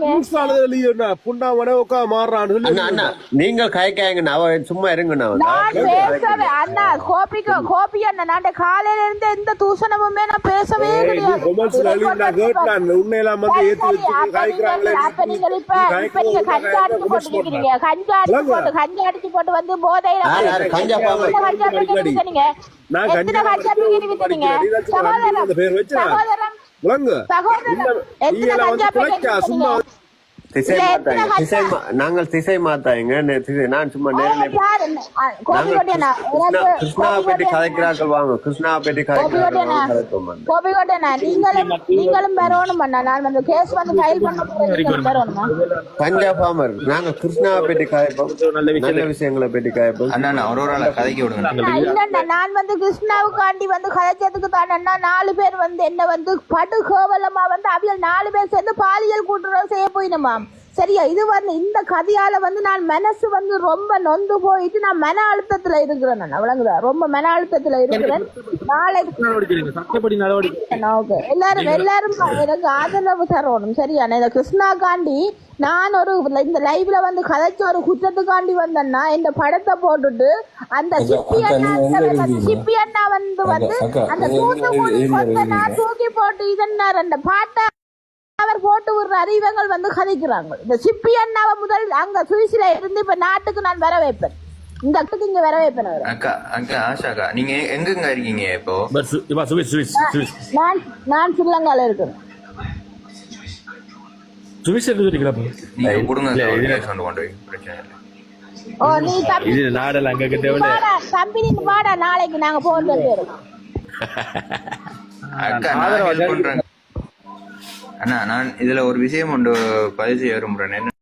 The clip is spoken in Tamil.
புதுசானதுல புண்டா உடவுக்கா மாறுறான்னு சொல்லி அண்ணா நீங்கள் காய்க்காயங்கண்ணா அவ சும்மா இருங்கண்ணா நான் பேசவே அண்ணா கோபிக்கு கோபி அண்ணா நான் காலையில இருந்து எந்த தூசணமுமே நான் பேசவே கிடையாது. கொமர்ஸ்ல நான் கேட்டான் உண்மையெல்லாம் வந்து ஏத்தி சரி, வச்சு அப்ப காய்க்கிறாங்களே நீங்க- அப்ப நீங்க இப்ப இப்ப நீங்க கஞ்சா அடிச்சு போட்டுருக்கீங்க கஞ்சா அடிச்சு போட்டு கஞ்சா அடிச்சு போட்டு வந்து போதையில கஞ்சா கஞ்சா? நான் கஞ்சா கஞ்சா பிடிக்கிறீங்க வித்தீங்க? படிக்கிறேன். சகோதரன், அந்த பேர் வச்சு நான் சகோதரன், விளங்கு சகோதரன், எத்தனை ஈயல கஞ்சா வந்து பிழைக்கா பிடிக்கிறீங்க சும்மா வித்தீங்க? திசை மாத்தாங்க. திசை மா- நாங்கள் திசை மாத்தாங்க. நான் சும்மா நேரில் கிருஷ்ணாவை பற்றி. கதைக்கிறார்கள் வாங்க. கிருஷ்ணாவை பற்றி கதைக்கிறார்கள் நீங்களும் நீங்களும் வரணும் அண்ணா. நான் வந்து கேஸ் வந்து ஃபைல் பண்ண? கஞ்சா ஃபார்மர் நாங்க கிருஷ்ணாவை பற்றி கதைப்போம் நல்ல விஷயங்களை பற்றி கதைப்போம் அண்ணா அண்ணா ஒரு ஒரு கதைக்க விடுங்க. நான் வந்து கிருஷ்ணாவுக்காண்டி வந்து கதைச்சதுக்கு தானே நாலு பேர் வந்து என்ன வந்து படு கேவலமா வந்து அவியல் நாலு பேர் சேர்ந்து பாலியல் கூட்டுறவு செய்ய போயினுமாம் சரியா? இது வந்து இந்த கதையால வந்து நான் மனசு வந்து ரொம்ப நொந்து போயிட்டு நான் மன அழுத்தத்துல இருக்கிறேன் நான். விளங்குதா? ரொம்ப மன அழுத்தத்துல இருக்கிறேன். நாளைக்கு எல்லாரும் எல்லாரும் எனக்கு ஆதரவு தரணும். சரியா? இந்த கிருஷ்ணா காண்டி நான் ஒரு இந்த லைவ்ல வந்து கதைச்ச ஒரு குற்றத்துக்காண்டி வந்தேன்னா இந்த படத்தை போட்டுட்டு அந்த சிப்பி அண்ணா அந்த சிப்பி அண்ணா வந்து வந்து அந்த தூத்துக்குடி கொத்தனா தூக்கி போட்டு இதன்னார் அந்த பாட்டை அவர் போட்டு விடுறாரு இவங்கள் வந்து கதைக்கிறாங்க. இந்த சிப்பி அண்ணாவை முதல் அங்க சுவிஸ்ல இருந்து இப்ப நாட்டுக்கு நான் வர வைப்பேன் இந்த இடத்துக்கு இங்க வர வைப்பேன் அவரை. அக்கா அக்கா ஆஷாக்கா நீங்க எங்கெங்க இருக்கீங்க இப்போ? நான் நான் ஸ்ரீலங்கால இருக்கிறேன் சுவிஸ் எங்க இருக்கீங்களா அப்போ? நீங்க கொடுங்க இல்ல, அக்கா, ஒரு இது- கேஸ் கொண்டு கொண்டு போய் பிரச்சனை இல்லை. ஓ நீ தம்பி இது நாடெல்லாம் அங்க கிட்ட விட. வாடா தம்பி நீ வாடா நாளைக்கு நாங்க போன் அக்கா நான் பண்றேன். அண்ணா நான் இதுல ஒரு விஷயம் ஒன்று பதிவு செய்ய விரும்புறேன் என்ன